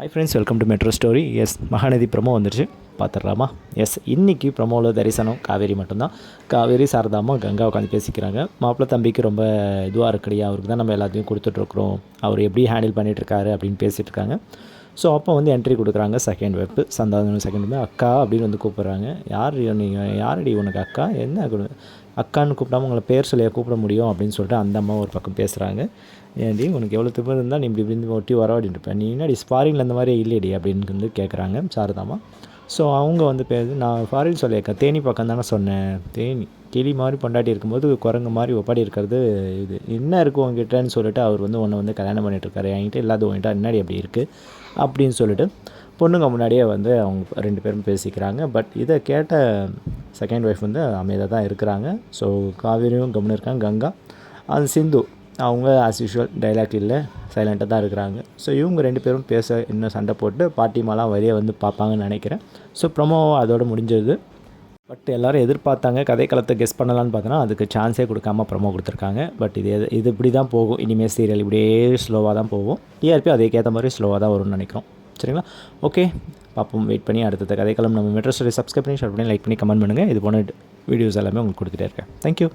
Hi friends welcome to Metro Story yes Mahanadhi promo வந்துருச்சு. பார்த்துடலாமா? S இன்னைக்கு ப்ரமோவில் தரிசனம் காவேரி மட்டும்தான். காவேரி சாரதாமா கங்கா உட்காந்து பேசிக்கிறாங்க. மாப்பிள்ளை தம்பிக்கு ரொம்ப இதுவாக இருக்கடியா அவருக்கு தான் நம்ம எல்லாத்தையும் கொடுத்துட்ருக்குறோம் அவர் எப்படி ஹேண்டில் பண்ணிகிட்ருக்காரு அப்படின்னு பேசிகிட்ருக்காங்க ஸோ அப்போ வந்து என்ட்ரி கொடுக்குறாங்க செகண்ட் வெப்பு சந்தானம் செகண்ட் வெப்பு அக்கா அப்படின்னு வந்து கூப்பிட்றாங்க. யார் நீங்கள் யாரடி உனக்கு அக்கா? என்ன அக்கான்னு கூப்பிடாம உங்களை பேர் சொல்லியா கூப்பிட முடியும் அப்படின்னு சொல்லிட்டு அந்த அம்மா ஒரு பக்கம் பேசுகிறாங்க ஏன்டி உனக்கு எவ்வளோ திமிரு இருந்தால் நீ இப்படி இப்படி ஒட்டி வரவாடிட்டு இருப்பேன் நீ என்னடி ஸ்பாரிங்கில் இந்த மாதிரி இல்லையடி அப்படின்னு வந்து கேட்குறாங்க சாரதாமா ஸோ அவங்க வந்து பே நான் ஃபாரின் சொல்லியிருக்கேன் தேனி பக்கம் தானே சொன்னேன். தேனி கிளி மாதிரி பொண்டாட்டி இருக்கும்போது குரங்கு மாதிரி ஒப்பாடி இருக்கிறது இது என்ன இருக்குது உங்ககிட்டன்னு சொல்லிட்டு அவர் வந்து ஒன்று வந்து கல்யாணம் பண்ணிட்டு என்கிட்ட இல்லாத உங்ககிட்ட முன்னாடி அப்படி இருக்குது அப்படின்னு சொல்லிட்டு பொண்ணுங்க முன்னாடியே வந்து அவங்க ரெண்டு பேரும் பேசிக்கிறாங்க. பட் இதை கேட்ட செகண்ட் ஒய்ஃப் வந்து அமைதியாக தான் இருக்கிறாங்க. ஸோ காவேரியும் கம்முன்னு இருக்காங்க கங்கா. அது சிந்து அவங்க ஆஸ் யூஷுவல் டைலாக் இல்லை. சைலண்ட்டாக தான் இருக்கிறாங்க. ஸோ இவங்க ரெண்டு பேரும் பேச இன்னும் சண்டை போட்டு பாட்டிமாலாம் வெளியே வந்து பார்ப்பாங்கன்னு நினைக்கிறேன். ஸோ ப்ரொமோ அதோடு முடிஞ்சது. பட் எல்லோரும் எதிர்பார்த்தாங்க கதைக்களத்தை கெஸ் பண்ணலான்னு பார்த்தோன்னா அதுக்கு சான்ஸே கொடுக்காம ப்ரொமோ கொடுத்துருக்காங்க. பட் இது இது இப்படி தான் போகும். இனிமேல் சீரியல் இப்படியே ஸ்லோவாக தான் போகும். டிஆர்பி அதுக்கேற்ற மாதிரி ஸ்லோவாக தான் வரும்னு நினைக்கிறோம். சரிங்களா? ஓகே பார்ப்போம் வெயிட் பண்ணி அடுத்த கதைக்களம் நம்ம மெட்ரோ ஸ்டோரி சப்ஸ்கிரைப் பண்ணி ஷேர் பண்ணி லைக் பண்ணி கமெண்ட் பண்ணுங்கள் இது போன வீடியோஸ் எல்லாமே உங்களுக்கு கொடுத்துட்டே இருக்கேன். தேங்க்யூ